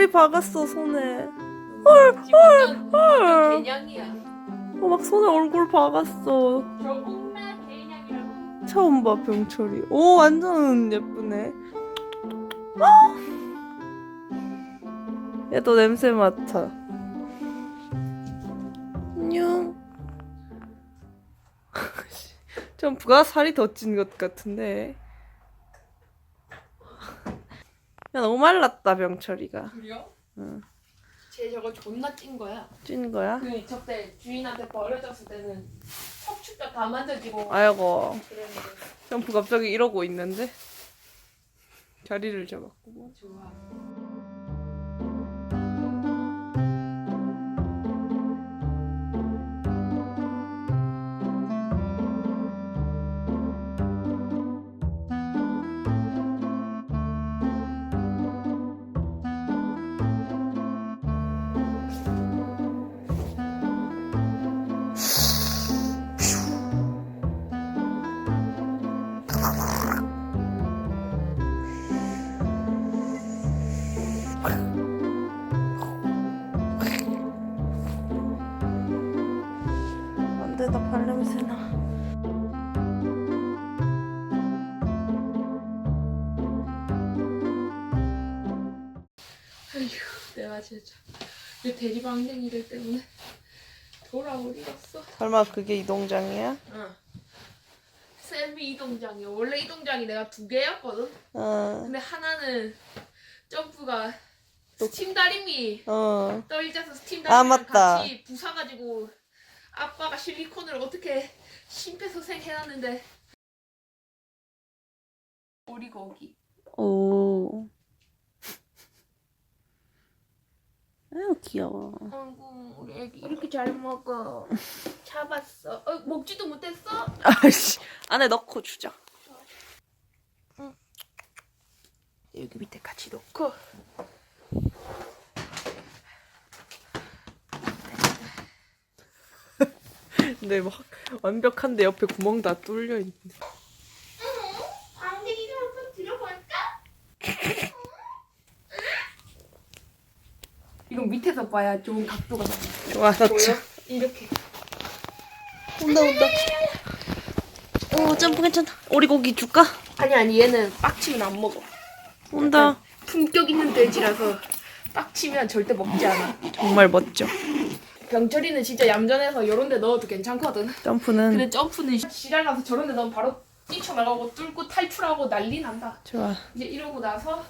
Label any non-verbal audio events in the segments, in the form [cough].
머리 박았어 손에. 지금 헐. 개냥이야. 어, 막 손에 얼굴 박았어. 개냥이라고. 처음 봐 병철이. 오 완전 예쁘네. 얘도 냄새 맡아. 안녕. [laughs] 점프가 살이 더 찐 것 같은데. 야 너무 말랐다 병철이가. 그래요? 응. 쟤 저거 존나 찐 거야. 찐 거야? 그 저때 주인한테 버려졌을 때는 척추뼈 다 만져지고 아이고 그랬는데 점프 갑자기 이러고 있는데 자리를 잡았고. 좋아. 아휴 내가 진짜 이 대리방댕이들 때문에 돌아오리겠어. 설마 그게 이동장이야? 응. 셀비 이동장이야. 원래 이동장이 내가 두 개였거든. 어. 근데 하나는 점프가 스팀 다림이 어. 떨리자서 스팀 아, 다림이랑 맞다. 같이 부사가지고 아빠가 실리콘을 어떻게 심폐소생 해놨는데 오리고기. 오. 아유 귀여워. 아이고 우리 애기 이렇게 잘 먹어. 잡았어. 어, 먹지도 못했어? 아이씨 안에 넣고 주자. 여기 밑에 같이 놓고. 근데 막 완벽한데 옆에 구멍 다 뚫려 있네. 방댕이를 한번 들어볼까? 이거 밑에서 봐야 좋은 각도가 나와. 좋아 넣자. 이렇게. 온다 온다. 오 점프 괜찮다. 오리고기 줄까? 아니 아니 얘는 빡치면 안 먹어. 온다. 품격 있는 돼지라서 빡치면 절대 먹지 않아. 정말 멋져. 병철이는 진짜 얌전해서 이런 데 넣어도 괜찮거든. 점프는 근데 점프는 지랄 나서 저런 데 넣으면 바로 뛰쳐나가고 뚫고 탈출하고 난리 난다. 좋아. 이제 이러고 나서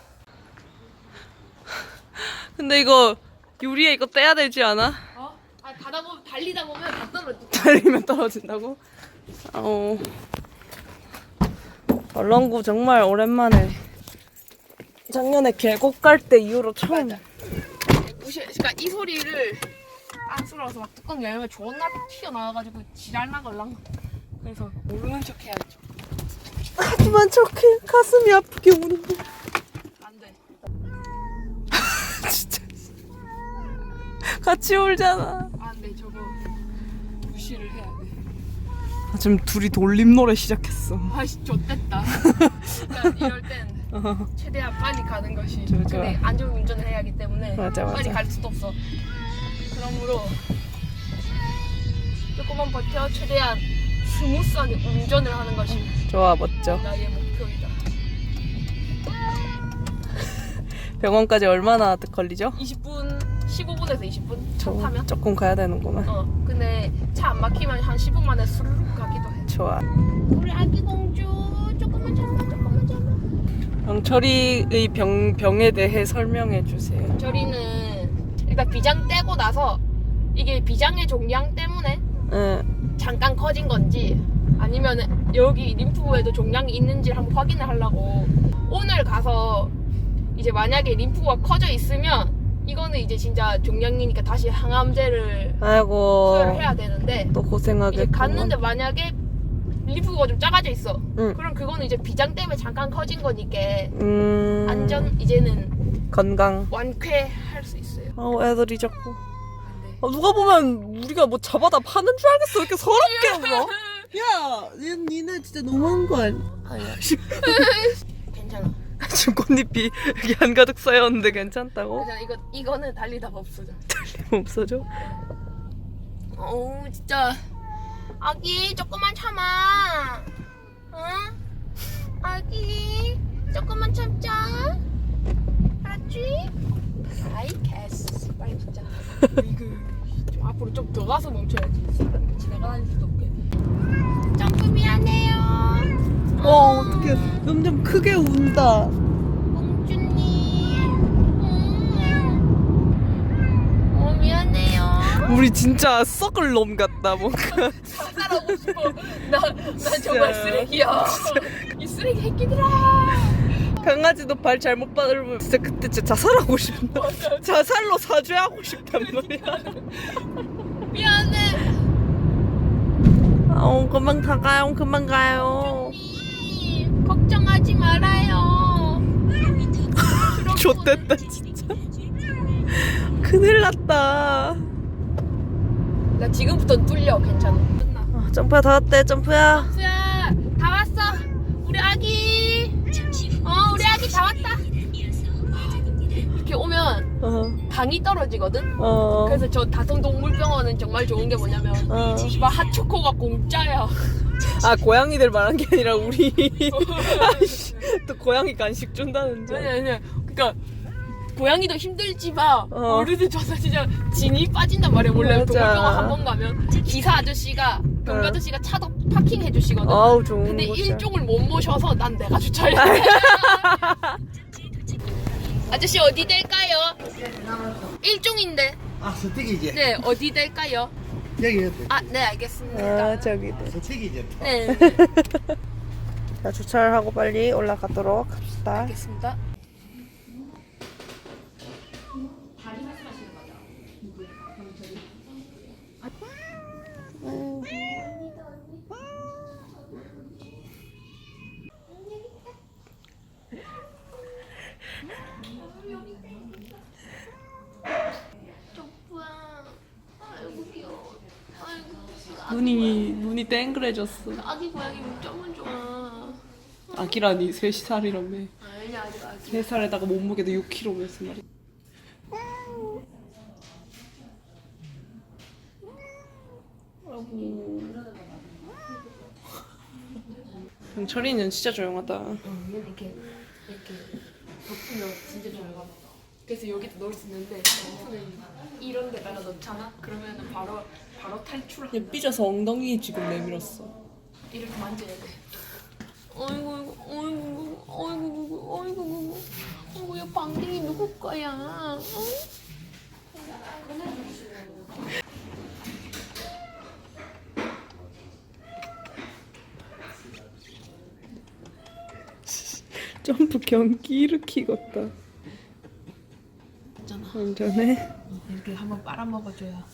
근데 이거 유리에 이거 떼야 되지 않아? 어? 아 가다 보면 달리다 보면 다 떨어져. [laughs] 달리면 떨어진다고? 어. 얼렁구 정말 오랜만에 작년에 계곡 갈 때 이후로 처음 무시, 그러니까 이 소리를 안쓰러워서 막 뚜껑 열면 존나 튀어나와가지고 지랄나걸랑. 그래서 모르는 척 해야죠. 하지만 저렇게 가슴이 아프게 우는데 안 돼. 진짜 [laughs] 같이 울잖아 안 돼. 저거 무시를 해야 돼. 아, 지금 둘이 돌림 노래 시작했어 아씨 좆됐다. 그러니까 이럴 땐 어, 최대한 빨리 가는 것이. 좋아, 좋아. 근데 안전 운전을 해야 하기 때문에 맞아, 맞아. 빨리 갈 수도 없어. 그러므로 조금만 버텨 최대한 스무스하게 운전을 하는 것이 좋아 멋져 나의 목표이다. 병원까지 얼마나 걸리죠? 20분, 15분에서 20분 차 저, 타면. 조금 가야 되는구만 어, 근데 차 안 막히면 한 10분 만에 스르륵 가기도 해. 좋아 우리 아기 공주 조금만 참아, 조금만 참아. 병철이의 병, 병에 대해 설명해 주세요 저리는 일단 비장 떼고 나서 이게 비장의 종양 때문에 응. 잠깐 커진 건지 아니면 여기 림프구에도 종양이 있는지 한번 확인을 하려고 오늘 가서 이제 만약에 림프구가 커져 있으면 이거는 이제 진짜 종양이니까 다시 항암제를 아이고. 투여를 해야 되는데 또 이제 고생하겠구만. 갔는데 만약에 림프구가 좀 작아져 있어. 응. 그럼 그거는 이제 비장 때문에 잠깐 커진 거니까 음... 안전 이제는 건강. 완쾌할 수 있어요. 어 애들이 자꾸. 안 돼. 아, 누가 보면 우리가 뭐 잡아다 파는 줄 알겠어. 왜 이렇게 서럽게 울어 [laughs] 야, 니, 니네 진짜 너무한 거 아니야? [laughs] 지금 꽃잎이 여기 한가득 쌓였는데 괜찮다고? 괜찮아. 이거 이거는 달리다가 없어져. [laughs] 없어져? 어우 진짜 아기 조금만 참아. 응? 아기 조금만 참자. 알았지? 아이 캐스 빨리 진짜. [laughs] 이거 좀 앞으로 좀 더 가서 멈춰야지. 지나가는 수도 없게. 점프 미안해요. 어, 어떡해. 점점 크게 운다. 공주님. 음. 어 미안해요. 우리 진짜 썩을 놈 같다 뭔가 [laughs] 자살하고 싶어. 나, 나 정말 쓰레기야. 이 쓰레기 새끼들아. 강아지도 발 잘못 밟으면 진짜 그때 진짜 자살하고 싶다 자살로 사죄하고 싶단 말이야 [laughs] 미안해. 어 금방 다 가요 금방 가요 님, 걱정하지 말아요. [laughs] 좋댔다 진짜 큰일 났다 나 지금부터 뚫려. 괜찮아. 끝나. 아, 점프야 다 왔대 점프야 수야, 다 왔어. 우리 아기. 어, 우리 아기 다 왔다. 이렇게 오면 어, 당이 떨어지거든. 어, 그래서 저 다성동물병원은 정말 좋은 게 뭐냐면 어. 씨발 핫초코가 공짜야. 아 고양이들 말한 게 아니라 우리 아이씨, [laughs] 또 고양이 간식 준다는 줄 아니 아니. 그러니까 고양이도 힘들지만 어. 어른들 줘서 진짜 진이 빠진단 말이야. 원래 맞아. 동물병원 한 번 가면 기사 아저씨가 경비 어. 아저씨가 차도 파킹 해 주시거든. 아우 좋은 근데 곳이야 일종을 못 모셔서 난 내가 주차해야 돼. [laughs] 아저씨 어디 될까요? 일종인데. 아, 서택이지? 네, 어디 될까요? 여기 옆에. 아, 네, 알겠습니다. 아 저기 서택이지? 네, [laughs] 자 주차를 하고 빨리 올라가도록 합시다 알겠습니다. 점프야. 아이고 귀여워. 아이고 눈이 눈이 땡그레졌어 아기 고양이 점은 좋아. 아기라니 3살이라며 아니 아직 아기. 3살에다가 몸무게도 6kg면서 말이야 병철이는 진짜 조용하다 이렇게 이렇게 덮으면 진짜 잘 가. 그래서 여기도 넣을 수 있는데 이런 데다가 넣잖아. 그러면은 바로 바로 탈출한다. 얘 삐져서 엉덩이 지금 내밀었어 이렇게 만져야 돼. 어이구 어이구 어이구 어이구 어이구 어이구 어이구 이 방댕이 누구 거야? 어? [laughs] 점프 경기 일으키겠다 있잖아. 완전해 이렇게 한번 빨아먹어줘야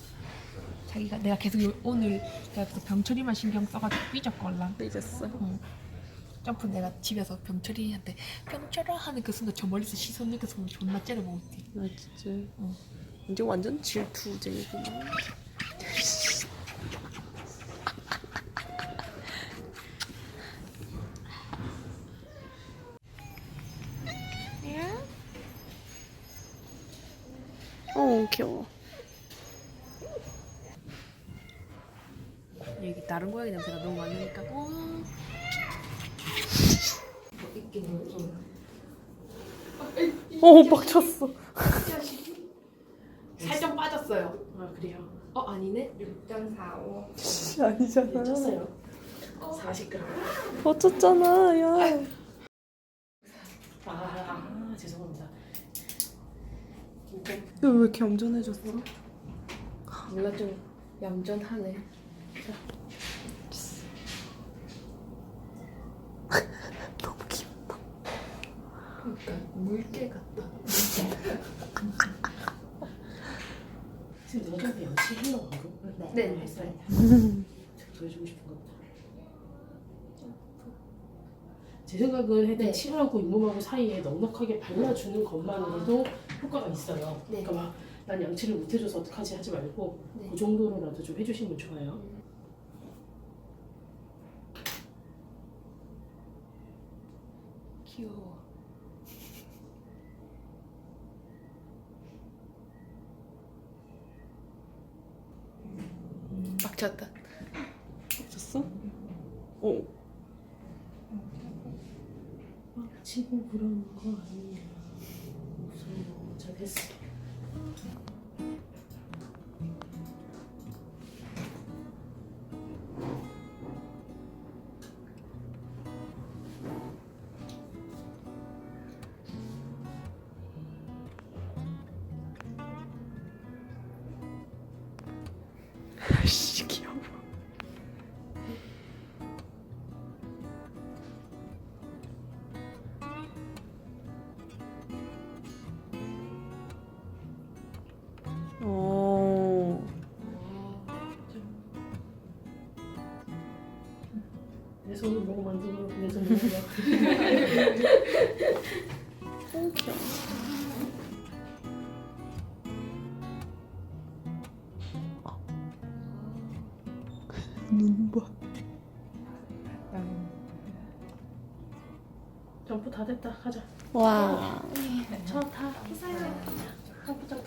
자기가 내가 계속 요- 오늘 내가 또 병철이만 신경 써가지고 삐졌걸라. 삐졌어? 점프 내가 집에서 병철이한테 병철아 하는 그 순간 저 멀리서 시선 느껴서 보면 존나 째려보고 있대. 나 진짜? 이제 완전 질투쟁이구만 어 귀여워 여기 다른 고양이 냄새가 너무 많이 나니까 어. 어 빡쳤어 살짝 빠졌어요. 아 그래요? 어 아니네. 6.45. 아니잖아 쳤어요. 40g. 빡쳤잖아 야 아, 아 죄송합니다. 너왜 이렇게 얌전해졌어? 몰라 좀 얌전하네. 물개 같다. [laughs] 지금 너가 좀 연습했나 방금? 네, 네, 네, 네. 보여주고 [laughs] 싶은 것제 생각은 해당 네. 치아하고 잇몸하고 사이에 넉넉하게 발라주는 것만으로도 아. 효과가 있어요. 네. 그러니까 막 난 양치를 못해줘서 어떡하지 하지 말고 네. 그 정도로라도 좀 해주시면 좋아요. 음. 귀여워. 빡쳤다. 졌어? 어. 치고 그러는 거 아니야. 무서워. 자 됐어. 오. 내 손을 보고 만지고 내 손을 보고. 오 귀여워. 눈 봐. 점프 다 됐다. 가자. 와. 저다 점프 점프.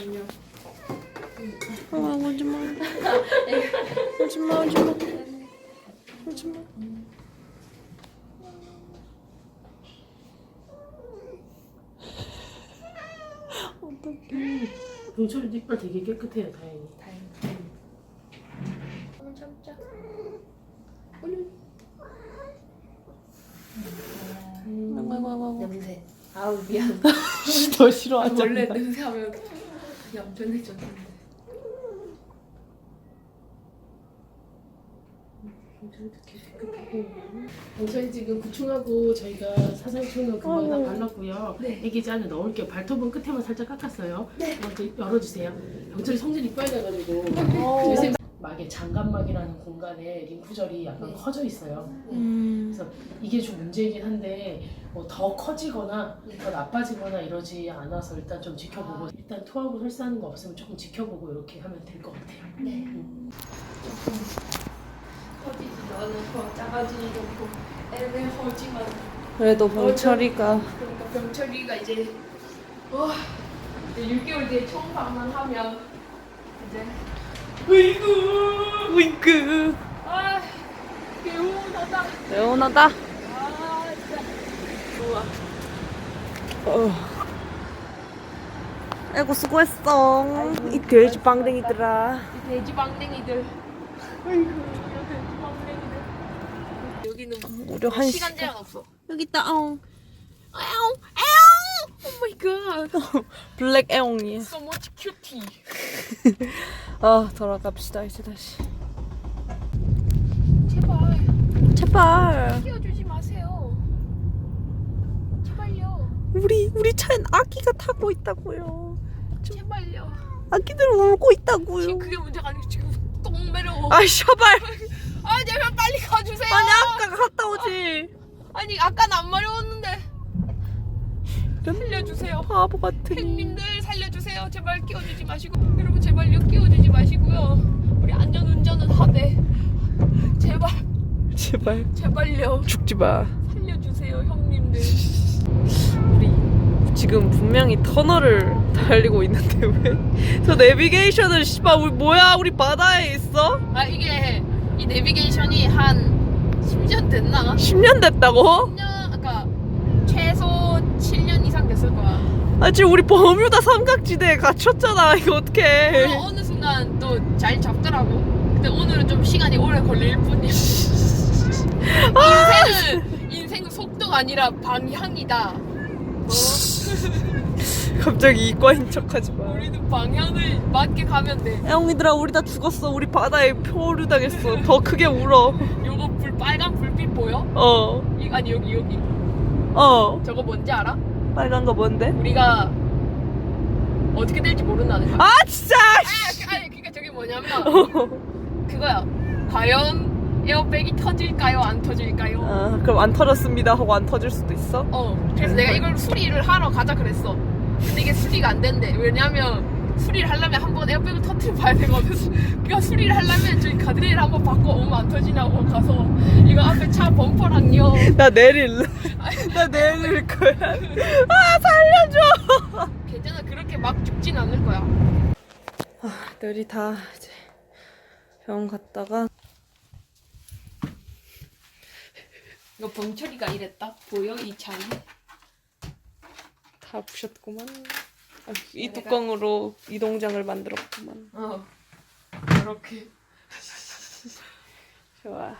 아, 오지 마. 오지 마, 오지 마. 오지 마. 병철이 이빨 되게 깨끗해요. 다행히. 한번 참자. 냄새. 아우 미안. [laughs] 더 싫어하잖아. 원래 냄새하면 얌전해졌는데. 깨끗해. 병철이 지금 구충하고 저희가 사살초는 금방 다. 발랐고요. 네. 애기지 안에 넣을게요. 발톱은 끝에만 살짝 깎았어요. 네. 먼저 열어주세요. 병철이 성질이 나가지고 요새 막에 장갑막이라는 공간에 림프절이 약간 네. 커져 있어요. 음. 그래서 이게 좀 문제이긴 한데 뭐 더 커지거나 더 나빠지거나 이러지 않아서 일단 좀 지켜보고 일단 토하고 설사하는 거 없으면 조금 지켜보고 이렇게 하면 될 것 같아요. 네. 커지지도 않고 작아지지도 않고 애매하지만 그래도 병철이가 그러니까 병철이가 이제 와 이제 6개월 뒤에 처음 방문하면 이제 으이구 으이구 아 개운하다. 레오나다 아 진짜. 좋아. 어. 아이고 수고했어. 이 돼지 빵댕이들아. 이 돼지 방댕이들. 아이고 돼지 방댕이들. 여기는 우리 한 시간 제한 없어. 여기 있다. 어. 아우 아우 오 마이 갓 블랙 애옹이 so much cutie [laughs] 아 돌아갑시다 이제 다시. 제발. 제발. 끼워주지 마세요. 제발요. 우리 우리 차엔 아기가 타고 있다고요. 제발요. 아기들 울고 지금 있다고요. 그게 문제가 아니고 지금 똥 매려워. 아 샤발. 아 제발 빨리 가주세요. 아니 아까 갔다 오지. 아니 아까는 안 마려웠는데 살려주세요. 바보 같으니. 팬님들 살려주세요. 제발 끼워주지 마시고. 여러분 제발요 끼워주지 마시고요. 우리 안전 운전은 하되 제발. 제발. 제발요. 죽지 마. 살려주세요 형님들. [laughs] 우리 지금 분명히 터널을 달리고 있는데 [laughs] 왜? 저 내비게이션을 씨발 우리 뭐야? 우리 바다에 있어? 아 이게 이 내비게이션이 한 10년 됐나? 10년 됐다고? 10년 아까 최소 7년 이상 됐을 거야 아 지금 우리 버뮤다 삼각지대에 갇혔잖아. 이거 어떡해. 어느 순간 또 잘 잡더라고. 근데 오늘은 좀 시간이 오래 걸릴 뿐이야. 인생은 인생은 속도가 아니라 방향이다. 어? [laughs] 갑자기 이과인 척하지 마. 우리는 방향을 맞게 가면 돼. 애옹이들아 우리 다 죽었어. 우리 바다에 표류당했어. 더 크게 울어. 요거 불 빨간 불빛 보여? 어. 이, 아니 여기 여기. 어. 저거 뭔지 알아? 빨간 거 뭔데? 우리가 어떻게 될지 모른다는 거야 아 진짜! 아, 아니 그니까 저게 뭐냐면 그거야. 과연 에어백이 터질까요? 안 터질까요? 아, 그럼 안 터졌습니다 하고 안 터질 수도 있어? 어 그래서 내가 이걸 수리를 하러 가자 그랬어. 근데 이게 수리가 안 된대. 왜냐면 수리를 하려면 한 번 에어백을 터트려 봐야 되거든. [laughs] 그러니까 수리를 하려면 저기 가드레일 한 번 바꿔 오면 안 터지냐고 가서 이거 앞에 차 범퍼랑요. 나 내릴래. [laughs] 나 내릴 거야. 아 살려줘. 괜찮아 그렇게 막 죽진 않을 거야. 아, 내리 다 이제 병원 갔다가 이거 범철이가 이랬다 보여 이 차에? 다 부셨구만. 아, 이 뚜껑으로 이동장을 만들었구만. 어 그렇게. 좋아.